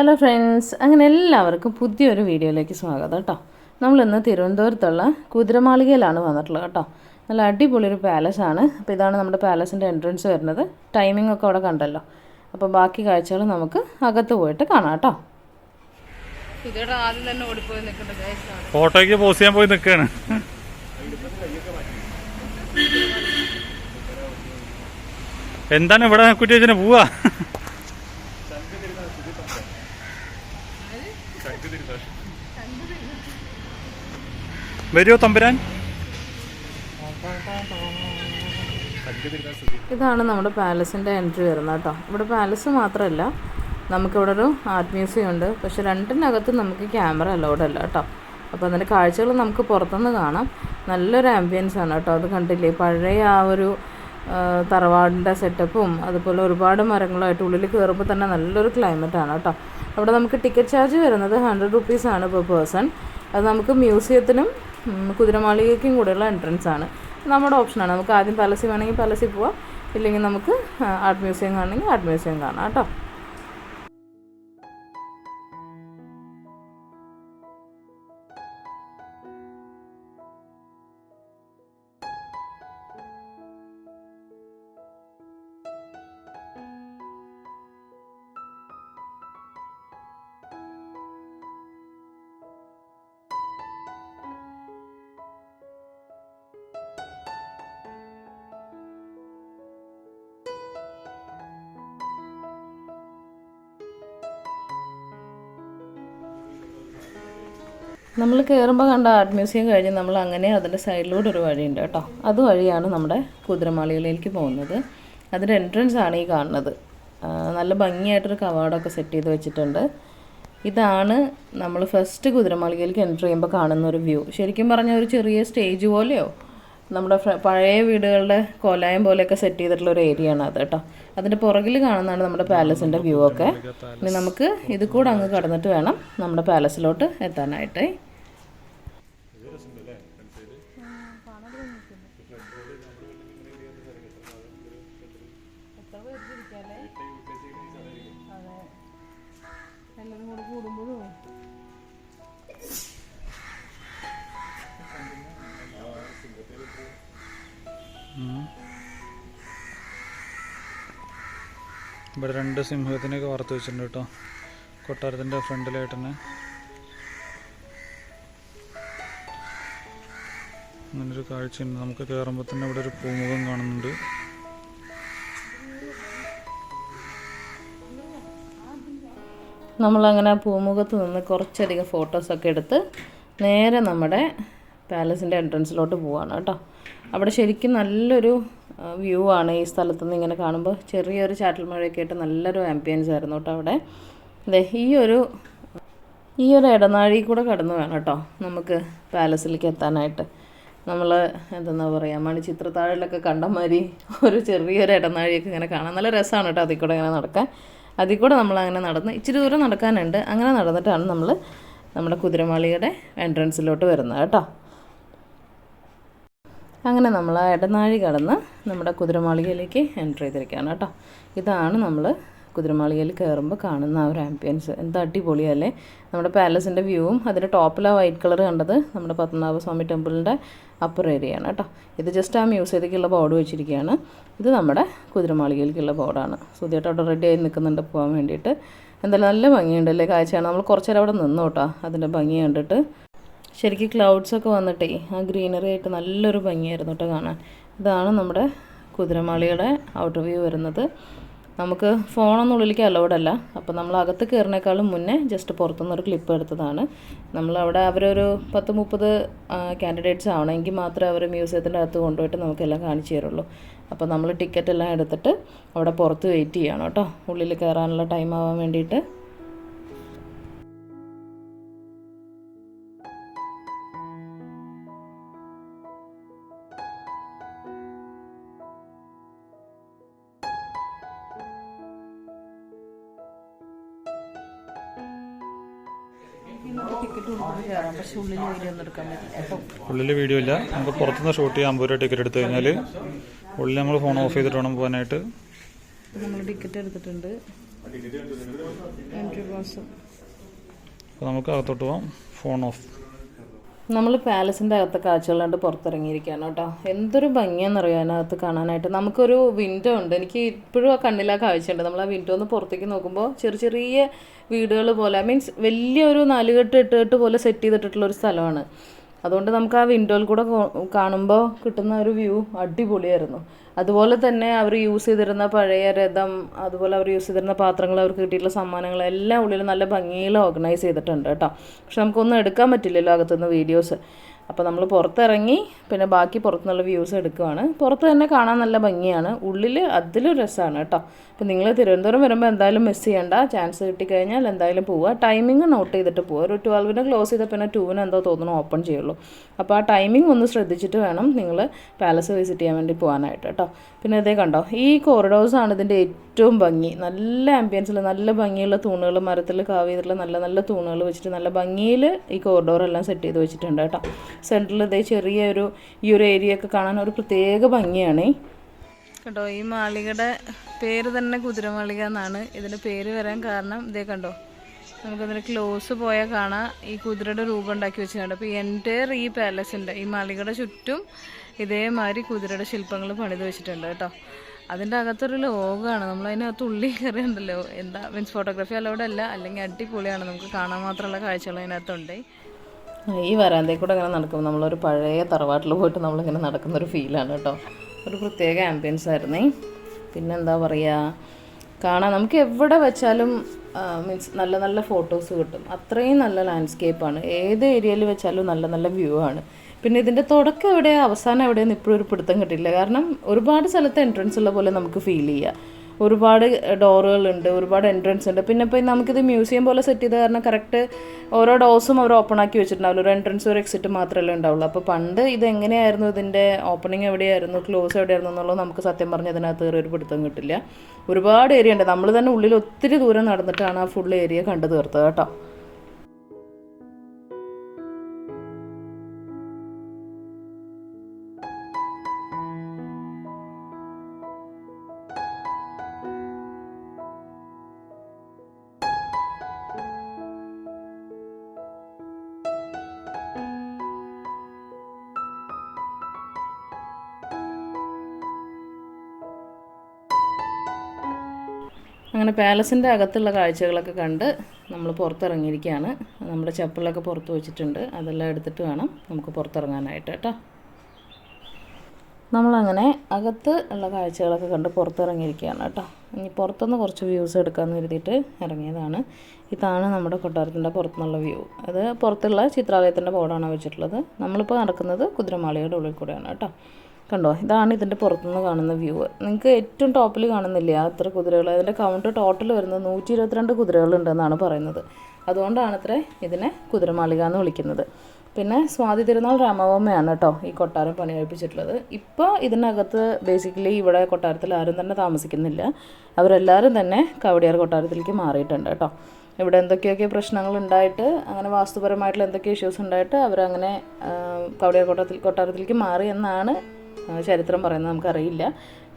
Hello friends അങ്ങനെ എല്ലാവർക്കും പുതിയൊരു വീഡിയോയിലേക്ക് സ്വാഗതം കേട്ടോ. നമ്മളിന്ന് തിരുവനന്തപുരത്തുള്ള കുതിരമാളികയിലാണ് വന്നിട്ടുള്ളത് കേട്ടോ. നല്ല അടിപൊളി ഒരു പാലസ് ആണ്. അപ്പോൾ ഇതാണ് നമ്മുടെ പാലസിന്റെ എൻട്രൻസ് വരുന്നത്. ടൈമിംഗ് ഒക്കെ അവിടെ കണ്ടല്ലോ. അപ്പോൾ ബാക്കി കാഴ്ചകൾ നമുക്ക് അകത്ത് പോയിട്ട് കാണാം കേട്ടോ. ആദ്യം തന്നെ ഓടിപ്പോയി നിൽക്കേണ്ട ഫോട്ടോയ്ക്ക് പോസ് ചെയ്യാൻ പോയി നിൽക്കാണ്. എന്താണ് ഇവിടെ വെച്ചിന് പോവാ വരുമോ തമ്പുരാൻ? ഇതാണ് നമ്മുടെ പാലസിന്റെ എൻട്രി വരുന്നത് കേട്ടോ. ഇവിടെ പാലസ് മാത്രമല്ല നമുക്കിവിടെ ഒരു ആർട്ട് മ്യൂസിയം ഉണ്ട്. പക്ഷെ രണ്ടിനകത്ത് നമുക്ക് ക്യാമറ അലൗഡ് അല്ല കേട്ടോ. അപ്പോൾ അതിന്റെ കാഴ്ചകൾ നമുക്ക് പുറത്തുനിന്ന് കാണാം. നല്ലൊരു ആംബിയൻസ് ആണ് കേട്ടോ അത് കണ്ടില്ലേ? പഴയ ആ ഒരു തറവാടിന്റെ സെറ്റപ്പും അതുപോലെ ഒരുപാട് മരങ്ങളുമായിട്ട് ഉള്ളിൽ കയറുമ്പോൾ തന്നെ നല്ലൊരു ക്ലൈമറ്റ് ആണ് കേട്ടോ. അവിടെ നമുക്ക് ടിക്കറ്റ് ചാർജ് വരുന്നത് ഹൺഡ്രഡ് റുപ്പീസാണ് പെർ പേഴ്സൺ അത് നമുക്ക് മ്യൂസിയത്തിനും കുതിരമാളികയ്ക്കും കൂടെയുള്ള എൻട്രൻസ് ആണ്. നമ്മുടെ ഓപ്ഷനാണ് നമുക്ക് ആദ്യം പാലസിൽ വേണമെങ്കിൽ പാലസിൽ പോവാം. ഇല്ലെങ്കിൽ നമുക്ക് ആർട്ട് മ്യൂസിയം കാണണമെങ്കിൽ ആർട്ട് മ്യൂസിയം കാണാം കേട്ടോ. നമ്മൾ കയറുമ്പോൾ കണ്ട ആർട്ട് മ്യൂസിയം കഴിഞ്ഞ് നമ്മൾ അങ്ങനെ അതിന്റെ സൈഡിലൂടെ ഒരു വഴിയുണ്ട് കേട്ടോ. അതുവഴിയാണ് നമ്മുടെ കുതിരമാളികളിലേക്ക് പോകുന്നത്. അതിന്റെ എൻട്രൻസ് ആണ് ഈ കാണുന്നത്. നല്ല ഭംഗിയായിട്ടൊരു കവാടമൊക്കെ സെറ്റ് ചെയ്ത് വെച്ചിട്ടുണ്ട്. ഇതാണ് നമ്മൾ ഫസ്റ്റ് കുതിരമാളികയിലേക്ക് എന്റർ ചെയ്യുമ്പോൾ കാണുന്ന ഒരു വ്യൂ ശരിക്കും പറഞ്ഞാൽ ഒരു ചെറിയ സ്റ്റേജ് പോലെയോ? നമ്മുടെ പഴയ വീടുകളുടെ കോലായം പോലെയൊക്കെ സെറ്റ് ചെയ്തിട്ടുള്ള ഒരു ഏരിയ ആണ് അത് കേട്ടോ. അതിന്റെ പുറകിൽ കാണുന്നതാണ് നമ്മുടെ പാലസിന്റെ വ്യൂ ഒക്കെ. ഇനി നമുക്ക് ഇത് കൂടെ അങ്ങ് കടന്നിട്ട് വേണം നമ്മുടെ പാലസിലോട്ട് എത്താനായിട്ട്. ഇവിടെ രണ്ട് സിംഹത്തിനെയൊക്കെ വാർത്ത് വെച്ചിട്ടുണ്ട് കേട്ടോ. കൊട്ടാരത്തിന്റെ ഫ്രണ്ടിലായിട്ട് തന്നെ അങ്ങനൊരു കാഴ്ചയുണ്ട്. നമുക്ക് കയറുമ്പോൾ തന്നെ ഇവിടെ ഒരു പൂമുഖം കാണുന്നുണ്ട്. നമ്മളങ്ങനെ പൂമുഖത്ത് നിന്ന് കുറച്ചധികം ഫോട്ടോസൊക്കെ എടുത്ത് നേരെ നമ്മുടെ പാലസിന്റെ എൻട്രൻസിലോട്ട് പോവാണ് കേട്ടോ. അവിടെ ശരിക്കും നല്ലൊരു വ്യൂ ആണ് ഈ സ്ഥലത്തു നിന്ന് ഇങ്ങനെ കാണുമ്പോൾ ചെറിയൊരു ചാറ്റൽ മഴയൊക്കെ ആയിട്ട് നല്ലൊരു ആംബിയൻസ് ആയിരുന്നു കേട്ടോ അവിടെ. അതെ ഈ ഒരു ഈ ഒരു ഇടനാഴി കൂടെ കടന്നു വേണം കേട്ടോ നമുക്ക് പാലസിലേക്ക് എത്താനായിട്ട്. നമ്മൾ എന്താ പറയുക മണിച്ചിത്രത്താഴിലൊക്കെ കണ്ട മാതിരി ഒരു ചെറിയൊരു ഇടനാഴിയൊക്കെ ഇങ്ങനെ കാണാൻ നല്ല രസമാണ് കേട്ടോ അതിൽ കൂടെ ഇങ്ങനെ നടക്കാൻ. അതിൽ കൂടെ നമ്മൾ അങ്ങനെ നടന്ന് ഇച്ചിരി ദൂരം നടക്കാനുണ്ട്. അങ്ങനെ നടന്നിട്ടാണ് നമ്മൾ നമ്മുടെ കുതിരമാളിയുടെ എൻട്രൻസിലോട്ട് വരുന്നത് കേട്ടോ അങ്ങനെ നമ്മൾ ഇടനാഴി കടന്ന് നമ്മുടെ കുതിരമാളികയിലേക്ക് എന്റർ ചെയ്തിരിക്കുകയാണ് കേട്ടോ. ഇതാണ് നമ്മൾ കുതിരമാളികയിൽ കയറുമ്പോൾ കാണുന്ന ആ ഒരു ആംബിയൻസ് എന്ത് അടിപൊളിയല്ലേ? നമ്മുടെ പാലസിന്റെ വ്യൂവും അതിന്റെ ആ വൈറ്റ് കളർ കണ്ടത് നമ്മുടെ പത്മനാഭസ്വാമി ടെമ്പിളിന്റെ അപ്പർ ഏരിയയാണ് കേട്ടോ. ഇത് ജസ്റ്റ് ആ മ്യൂസിയത്തേക്കുള്ള ബോർഡ് വെച്ചിരിക്കുകയാണ്. ഇത് നമ്മുടെ കുതിരമാളികയിലേക്കുള്ള ബോർഡാണ് സുധിയായിട്ട് അവിടെ റെഡി ആയി നിൽക്കുന്നുണ്ട് പോകാൻ വേണ്ടിയിട്ട്. എന്തായാലും നല്ല ഭംഗിയുണ്ടല്ലേ കാഴ്ചയാണ് നമ്മൾ കുറച്ചേരം അവിടെ നിന്നു അതിന്റെ ഭംഗി കണ്ടിട്ട്. ശരിക്കും ക്ലൗഡ്സ് ഒക്കെ വന്നിട്ടേ ആ ഗ്രീനറി ആയിട്ട് നല്ലൊരു ഭംഗിയായിരുന്നു കേട്ടോ കാണാൻ. ഇതാണ് നമ്മുടെ കുതിരമാളിയുടെ ഔട്ടർ വ്യൂ വരുന്നത്. നമുക്ക് ഫോണൊന്നും ഉള്ളിലേക്ക് അലൗഡ് അല്ല. അപ്പോൾ നമ്മൾ അകത്ത് കയറിനേക്കാളും മുന്നേ ജസ്റ്റ് പുറത്തുനിന്ന് ഒരു ക്ലിപ്പ് എടുത്തതാണ്. നമ്മളവിടെ അവരൊരു പത്ത് മുപ്പത് കാൻഡിഡേറ്റ്സ് ആവണമെങ്കിൽ മാത്രമേ അവർ മ്യൂസിയത്തിന്റെ അകത്ത് കൊണ്ടുപോയിട്ട് നമുക്കെല്ലാം കാണിച്ചു തരുള്ളൂ. അപ്പോൾ നമ്മൾ ടിക്കറ്റ് എല്ലാം എടുത്തിട്ട് അവിടെ പുറത്ത് വെയിറ്റ് ചെയ്യണം കേട്ടോ ഉള്ളിൽ കയറാനുള്ള ടൈം ആവാൻ വേണ്ടിയിട്ട്. കൊടുത്തിട്ട് കയറാം പക്ഷെ ഉള്ളിൽ വീഡിയോ ഒന്നും എടുക്കാൻ പറ്റില്ല ഉള്ളിൽ വീഡിയോ ഇല്ല. നമുക്ക് പുറത്തുനിന്ന് ഷൂട്ട് ചെയ്യാൻ അമ്പത് രൂപ ടിക്കറ്റ് എടുത്തു കഴിഞ്ഞാൽ ഉള്ളിൽ നമ്മൾ ഫോൺ ഓഫ് ചെയ്തിട്ട് വേണം പോകാനായിട്ട്. നമ്മൾ ടിക്കറ്റ് എടുത്തിട്ടുണ്ട്. എൻട്രി പാസ് അപ്പോൾ നമുക്ക് അകത്തോട്ട് പോവാം. ഫോൺ ഓഫ് നമ്മൾ പാലസിന്റെ അകത്തെ കാഴ്ചകൾ കണ്ട് പുറത്തിറങ്ങിയിരിക്കുകയാണ് കേട്ടോ. എന്തൊരു ഭംഗിയാണെന്നറിയാം അതിനകത്ത് കാണാനായിട്ട്. നമുക്കൊരു വിൻഡോ ഉണ്ട്. എനിക്ക് ഇപ്പോഴും ആ കണ്ണിലാ കാഴ്ചയുണ്ട്. നമ്മൾ ആ വിൻഡോ ഒന്ന് പുറത്തേക്ക് നോക്കുമ്പോൾ ചെറിയ ചെറിയ വീടുകൾ പോലെ മീൻസ് വലിയൊരു നാലുകെട്ട് എട്ടുകെട്ട് പോലെ സെറ്റ് ചെയ്തിട്ടുള്ള ഒരു സ്ഥലമാണ്. അതുകൊണ്ട് നമുക്ക് ആ വിൻഡോയിൽ കൂടെ കാണുമ്പോൾ കിട്ടുന്ന ഒരു വ്യൂ അടിപൊളിയായിരുന്നു. അതുപോലെ തന്നെ അവർ യൂസ് ചെയ്തിരുന്ന പഴയ രഥം അതുപോലെ അവർ യൂസ് ചെയ്തിരുന്ന പാത്രങ്ങൾ അവർക്ക് കിട്ടിയിട്ടുള്ള സമ്മാനങ്ങൾ എല്ലാം ഉള്ളിൽ നല്ല ഭംഗിയിൽ ഓർഗനൈസ് ചെയ്തിട്ടുണ്ട് കേട്ടോ. പക്ഷെ നമുക്കൊന്നും എടുക്കാൻ പറ്റില്ലല്ലോ അകത്തുനിന്ന് വീഡിയോസ് അപ്പോൾ നമ്മൾ പുറത്തിറങ്ങി പിന്നെ ബാക്കി പുറത്തുനിന്നുള്ള വ്യൂസ് എടുക്കുവാണ്. പുറത്ത് തന്നെ കാണാൻ നല്ല ഭംഗിയാണ്. ഉള്ളിൽ അതിലും രസമാണ് കേട്ടോ. അപ്പോൾ നിങ്ങൾ തിരുവനന്തപുരം വരുമ്പോൾ എന്തായാലും മിസ് ചെയ്യണ്ട. ചാൻസ് കിട്ടിക്കഴിഞ്ഞാൽ എന്തായാലും പോവുക. ടൈമിംഗ് നോട്ട് ചെയ്തിട്ട് പോവുക. ഒരു ട്വൽവിന് ക്ലോസ് ചെയ്താൽ പിന്നെ ടൂവിന് എന്തോ തോന്നുന്നു ഓപ്പൺ ചെയ്യുള്ളൂ. അപ്പോൾ ആ ടൈമിംഗ് ഒന്ന് ശ്രദ്ധിച്ചിട്ട് വേണം നിങ്ങൾ പാലസ് വിസിറ്റ് ചെയ്യാൻ വേണ്ടി പോകാനായിട്ട് കേട്ടോ. പിന്നെ ഇതേ കണ്ടോ? ഈ കോറിഡോഴ്സാണ് ഇതിന്റെ ഏറ്റവും ഭംഗി. നല്ല ആംബിയൻസിൽ നല്ല ഭംഗിയുള്ള തൂണുകൾ മരത്തിൽ കാവ് ചെയ്തിട്ടുള്ള നല്ല നല്ല തൂണുകൾ വെച്ചിട്ട് നല്ല ഭംഗിയിൽ ഈ കോറിഡോർ എല്ലാം സെറ്റ് ചെയ്ത് വെച്ചിട്ടുണ്ട് കേട്ടോ. സെന്ററിൽ ഇതേ ചെറിയൊരു ഈ ഒരു ഏരിയ ഒക്കെ കാണാൻ ഒരു പ്രത്യേക ഭംഗിയാണ്. കേട്ടോ ഈ മാളികയുടെ പേര് തന്നെ കുതിരമാളിക എന്നാണ് ഇതിന്റെ പേര് വരാൻ കാരണം. ഇതേ കണ്ടോ നമുക്കതിന് ക്ലോസ് പോയാൽ കാണാം. ഈ കുതിരയുടെ രൂപം ഉണ്ടാക്കി വെച്ചിട്ടുണ്ട്. അപ്പോൾ എന്റയർ ഈ പാലസിന്റെ ഈ മാളികയുടെ ചുറ്റും ഇതേമാതിരി കുതിരയുടെ ശില്പങ്ങൾ പണിത് വെച്ചിട്ടുണ്ട് കേട്ടോ. അതിന്റെ അകത്തൊരു ലോകമാണ് നമ്മൾ അതിനകത്ത് ഉള്ളി കയറിയുണ്ടല്ലോ. എന്താ മീൻസ് ഫോട്ടോഗ്രാഫി അല്ലോടെ അല്ല അല്ലെങ്കിൽ അടിപൊളിയാണ്. നമുക്ക് കാണാൻ മാത്രമുള്ള കാഴ്ചകൾ അതിനകത്തുണ്ട്. ഈ വരാന്തയിൽ കൂടെ അങ്ങനെ നടക്കുമ്പോൾ നമ്മളൊരു പഴയ തറവാട്ടിൽ പോയിട്ട് നമ്മളിങ്ങനെ നടക്കുന്ന ഒരു ഫീലാണ് കേട്ടോ. ഒരു പ്രത്യേക ആംബിയൻസ് ആയിരുന്നേ. പിന്നെന്താ പറയുക കാണാൻ നമുക്ക് എവിടെ വെച്ചാലും മീൻസ് നല്ല നല്ല ഫോട്ടോസ് കിട്ടും. അത്രയും നല്ല ലാൻഡ്സ്കേപ്പാണ് ഏത് ഏരിയയിൽ വെച്ചാലും നല്ല നല്ല വ്യൂ ആണ്. പിന്നെ ഇതിന്റെ തുടക്കം എവിടെ അവസാനം എവിടെയെന്ന് ഇപ്പോഴും ഒരു പിടുത്തം കിട്ടില്ല കാരണം ഒരുപാട് സ്ഥലത്ത് എൻട്രൻസ് ഉള്ള പോലെ നമുക്ക് ഫീൽ ചെയ്യുക ഒരുപാട് ഡോറുകളുണ്ട് ഒരുപാട് എൻട്രൻസ് ഉണ്ട്. പിന്നെ ഇപ്പോൾ നമുക്കിത് മ്യൂസിയം പോലെ സെറ്റ് ചെയ്ത കാരണം കറക്റ്റ് ഓരോ ഡോസും അവർ ഓപ്പൺ ആക്കി വെച്ചിട്ടുണ്ടാവില്ല. ഒരു എൻട്രൻസ് ഒരു എക്സിറ്റ് മാത്രമല്ലേ ഉണ്ടാവുള്ളൂ. അപ്പോൾ പണ്ട് ഇത് എങ്ങനെയായിരുന്നു? ഇതിന്റെ ഓപ്പണിംഗ് എവിടെയായിരുന്നു? ക്ലോസ് എവിടെയായിരുന്നു എന്നുള്ളത് നമുക്ക് സത്യം പറഞ്ഞ് അതിനകത്ത് കയറി ഒരു പിടുത്തം കിട്ടില്ല. ഒരുപാട് ഏരിയ ഉണ്ട്. നമ്മൾ തന്നെ ഉള്ളിൽ ഒത്തിരി ദൂരം നടന്നിട്ടാണ് ആ ഫുൾ ഏരിയ കണ്ടു തീർത്തത് കേട്ടോ. അങ്ങനെ പാലസിന്റെ അകത്തുള്ള കാഴ്ചകളൊക്കെ കണ്ട് നമ്മൾ പുറത്തിറങ്ങിയിരിക്കുകയാണ്. നമ്മുടെ ചപ്പലൊക്കെ പുറത്ത് വെച്ചിട്ടുണ്ട്. അതെല്ലാം എടുത്തിട്ട് വേണം നമുക്ക് പുറത്തിറങ്ങാനായിട്ട് കേട്ടോ. നമ്മളങ്ങനെ അകത്ത് ഉള്ള കാഴ്ചകളൊക്കെ കണ്ട് പുറത്തിറങ്ങിയിരിക്കുകയാണ് കേട്ടോ. ഇനി പുറത്തുനിന്ന് കുറച്ച് വ്യൂസ് എടുക്കാമെന്ന് കരുതിയിട്ട് ഇറങ്ങിയതാണ്. ഇതാണ് നമ്മുടെ കൊട്ടാരത്തിന്റെ പുറത്തുനിന്നുള്ള വ്യൂ. അത് പുറത്തുള്ള ചിത്രാലയത്തിന്റെ ബോർഡാണ് വെച്ചിട്ടുള്ളത്. നമ്മളിപ്പോൾ നടക്കുന്നത് കുതിരമാളിയുടെ ഉള്ളിൽ കൂടെയാണ് കേട്ടോ. കണ്ടോ? ഇതാണ് ഇതിന്റെ പുറത്തുനിന്ന് കാണുന്ന വ്യൂ നിങ്ങൾക്ക് ഏറ്റവും ടോപ്പിൽ കാണുന്നില്ലേ അത്ര കുതിരകൾ? അതിന്റെ കൗണ്ട് ടോട്ടൽ വരുന്നത് നൂറ്റി ഇരുപത്തിരണ്ട് കുതിരകളുണ്ടെന്നാണ് പറയുന്നത്. അതുകൊണ്ടാണ് അത്ര ഇതിനെ കുതിരമാളിക എന്ന് വിളിക്കുന്നത്. പിന്നെ സ്വാതി തിരുനാൾ രാമവർമ്മയാണ് കേട്ടോ ഈ കൊട്ടാരം പണി കഴിപ്പിച്ചിട്ടുള്ളത് ഇപ്പോൾ ഇതിനകത്ത് ബേസിക്കലി ഇവിടെ കൊട്ടാരത്തിൽ ആരും തന്നെ താമസിക്കുന്നില്ല. അവരെല്ലാവരും തന്നെ കവടിയാർ കൊട്ടാരത്തിലേക്ക് മാറിയിട്ടുണ്ട് കേട്ടോ ഇവിടെ എന്തൊക്കെയൊക്കെ പ്രശ്നങ്ങൾ ഉണ്ടായിട്ട് അങ്ങനെ വാസ്തുപരമായിട്ടുള്ള എന്തൊക്കെ ഇഷ്യൂസ് ഉണ്ടായിട്ട് അവരങ്ങനെ കവടിയാർ കൊട്ടാരത്തിൽ കൊട്ടാരത്തിലേക്ക് മാറി എന്നാണ് ചരിത്രം പറയുന്നത് നമുക്കറിയില്ല.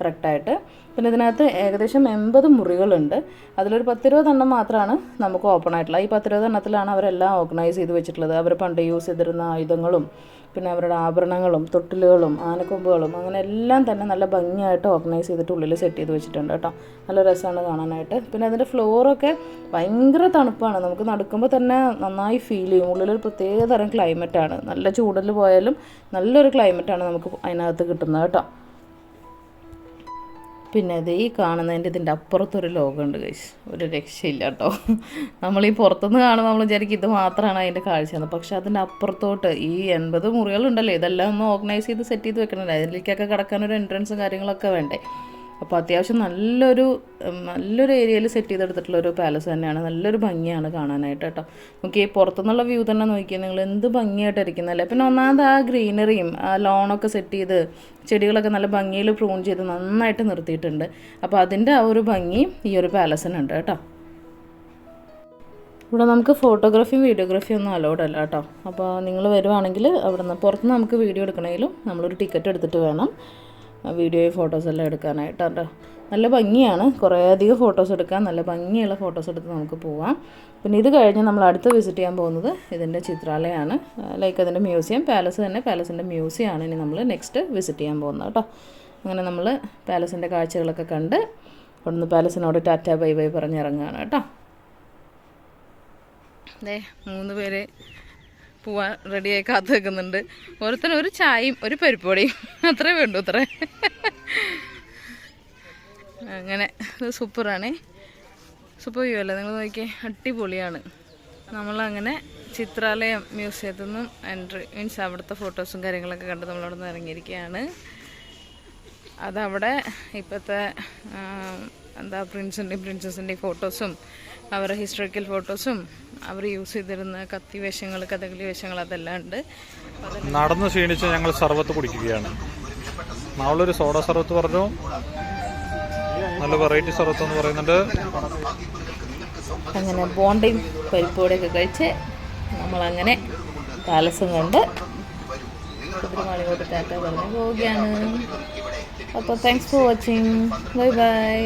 കറക്റ്റായിട്ട് പിന്നെ ഇതിനകത്ത് ഏകദേശം എൺപത് മുറികളുണ്ട്. അതിലൊരു പത്തിരുപതെണ്ണം മാത്രമാണ് നമുക്ക് ഓപ്പൺ ആയിട്ടുള്ളത് ഈ പത്തിരുപത് എണ്ണത്തിലാണ് അവരെല്ലാം ഓർഗനൈസ് ചെയ്ത് വെച്ചിട്ടുള്ളത്. അവർ പണ്ട് യൂസ് ചെയ്തിരുന്ന ആയുധങ്ങളും പിന്നെ അവരുടെ ആഭരണങ്ങളും തൊട്ടിലുകളും ആനക്കൊമ്പുകളും അങ്ങനെ എല്ലാം തന്നെ നല്ല ഭംഗിയായിട്ട് ഓർഗനൈസ് ചെയ്തിട്ട് ഉള്ളിൽ സെറ്റ് ചെയ്ത് വെച്ചിട്ടുണ്ട് കേട്ടോ. നല്ല രസമാണ് കാണാനായിട്ട്. പിന്നെ അതിന്റെ ഫ്ലോറൊക്കെ ഭയങ്കര തണുപ്പാണ്. നമുക്ക് നടക്കുമ്പോൾ തന്നെ നന്നായി ഫീൽ ചെയ്യും. ഉള്ളിലൊരു പ്രത്യേക തരം ക്ലൈമറ്റാണ് നല്ല ചൂടിൽ പോയാലും നല്ലൊരു ക്ലൈമറ്റാണ് നമുക്ക് അതിനകത്ത് കിട്ടുന്നത് കേട്ടോ. പിന്നെ അത് ഈ കാണുന്നതിന്റെ ഇതിന്റെ അപ്പുറത്തൊരു ലോകമുണ്ട് കൈസ് ഒരു രക്ഷയില്ല കേട്ടോ നമ്മൾ ഈ പുറത്തുനിന്ന് കാണുമ്പോൾ നമ്മൾ വിചാരിക്കും ഇത് മാത്രമാണ് അതിന്റെ കാഴ്ചയെന്ന്. പക്ഷെ അതിന്റെ അപ്പുറത്തോട്ട് ഈ എൺപത് മുറികളുണ്ടല്ലോ. ഇതെല്ലാം ഒന്ന് ഓർഗനൈസ് ചെയ്ത് സെറ്റ് ചെയ്ത് വെക്കണമല്ലോ അതിലേക്കൊക്കെ കിടക്കാൻ ഒരു എൻട്രൻസും കാര്യങ്ങളൊക്കെ വേണ്ടേ? അപ്പോൾ അത്യാവശ്യം നല്ലൊരു നല്ലൊരു ഏരിയയിൽ സെറ്റ് ചെയ്തെടുത്തിട്ടുള്ള ഒരു പാലസ് തന്നെയാണ്. നല്ലൊരു ഭംഗിയാണ് കാണാനായിട്ട് കേട്ടോ. നമുക്ക് ഈ പുറത്തുനിന്നുള്ള വ്യൂ തന്നെ നോക്കിയാൽ നിങ്ങൾ എന്ത് ഭംഗിയായിട്ട് ഇരിക്കുന്നല്ലേ പിന്നെ ഒന്നാമത് ആ ഗ്രീനറിയും ആ ലോണൊക്കെ സെറ്റ് ചെയ്ത് ചെടികളൊക്കെ നല്ല ഭംഗിയിൽ പ്രൂൺ ചെയ്ത് നന്നായിട്ട് നിർത്തിയിട്ടുണ്ട്. അപ്പോൾ അതിന്റെ ആ ഒരു ഭംഗി ഈ ഒരു പാലസിനുണ്ട് കേട്ടോ. ഇവിടെ നമുക്ക് ഫോട്ടോഗ്രാഫിയും വീഡിയോഗ്രാഫിയും ഒന്നും അലൗഡ് അല്ല കേട്ടോ. അപ്പോൾ നിങ്ങൾ വരുവാണെങ്കിൽ അവിടെ നിന്ന് പുറത്ത് നമുക്ക് വീഡിയോ എടുക്കണമെങ്കിലും നമ്മളൊരു ടിക്കറ്റ് എടുത്തിട്ട് വേണം. വീഡിയോയും ഫോട്ടോസെല്ലാം എടുക്കാനായിട്ട് കേട്ടോ നല്ല ഭംഗിയാണ്. കുറേ അധികം ഫോട്ടോസ് എടുക്കാൻ നല്ല ഭംഗിയുള്ള ഫോട്ടോസ് എടുത്ത് നമുക്ക് പോവാം. പിന്നെ ഇത് കഴിഞ്ഞ് നമ്മൾ അടുത്ത് വിസിറ്റ് ചെയ്യാൻ പോകുന്നത് ഇതിന്റെ ചിത്രാലയമാണ്. ലൈക്ക് അതിന്റെ മ്യൂസിയം പാലസ് തന്നെ. പാലസിന്റെ മ്യൂസിയമാണ് ഇനി നമ്മൾ നെക്സ്റ്റ് വിസിറ്റ് ചെയ്യാൻ പോകുന്നത് കേട്ടോ. അങ്ങനെ നമ്മൾ പാലസിന്റെ കാഴ്ചകളൊക്കെ കണ്ട് അവിടുന്ന് പാലസിനോട് ടാറ്റ ബൈ ബൈ പറഞ്ഞിറങ്ങുകയാണ് കേട്ടോ. അതെ മൂന്ന് പേര് പോവാൻ റെഡിയായി കാത്തു വെക്കുന്നുണ്ട് ഓരോരുത്തരും ഒരു ചായയും ഒരു പരിപ്പൊടിയും അത്രേ വേണ്ടു അത്രേ. അങ്ങനെ ഇത് സൂപ്പറാണേ. സൂപ്പർ വ്യൂ അല്ലേ? നിങ്ങൾ നോക്കിയേ അടിപൊളിയാണ്. നമ്മളങ്ങനെ ചിത്രാലയം മ്യൂസിയത്തിൽ നിന്നും എൻട്രി മീൻസ് അവിടുത്തെ ഫോട്ടോസും കാര്യങ്ങളൊക്കെ കണ്ട് നമ്മളവിടെ നിന്ന് ഇറങ്ങിയിരിക്കുകയാണ്. അതവിടെ ഇപ്പോഴത്തെ എന്താ പ്രിൻസിന്റെയും പ്രിൻസസിന്റെയും ഫോട്ടോസും അവരുടെ ഹിസ്റ്റോറിക്കൽ ഫോട്ടോസും അവർ യൂസ് ചെയ്തിരുന്ന കത്തി വേഷങ്ങൾ കഥകളി വേഷങ്ങൾ അതെല്ലാം ഉണ്ട്. നടന്ന് ക്ഷീണിച്ച് ഞങ്ങൾ സർവത്ത് കുടിക്കുകയാണ്. നാളൊരു സോഡ സർവത്ത് പറഞ്ഞു. നല്ല വെറൈറ്റി സർവത്ത് എന്ന് പറയുന്നുണ്ട്. അങ്ങനെ ബോണ്ടയും പരിപ്പോടെയൊക്കെ കഴിച്ച് നമ്മളങ്ങനെ പാലസും കണ്ട് കുതിരമാളിയോട് ടാറ്റ പറഞ്ഞ് പോവുകയാണ്. അപ്പോൾ thanks for watching bye bye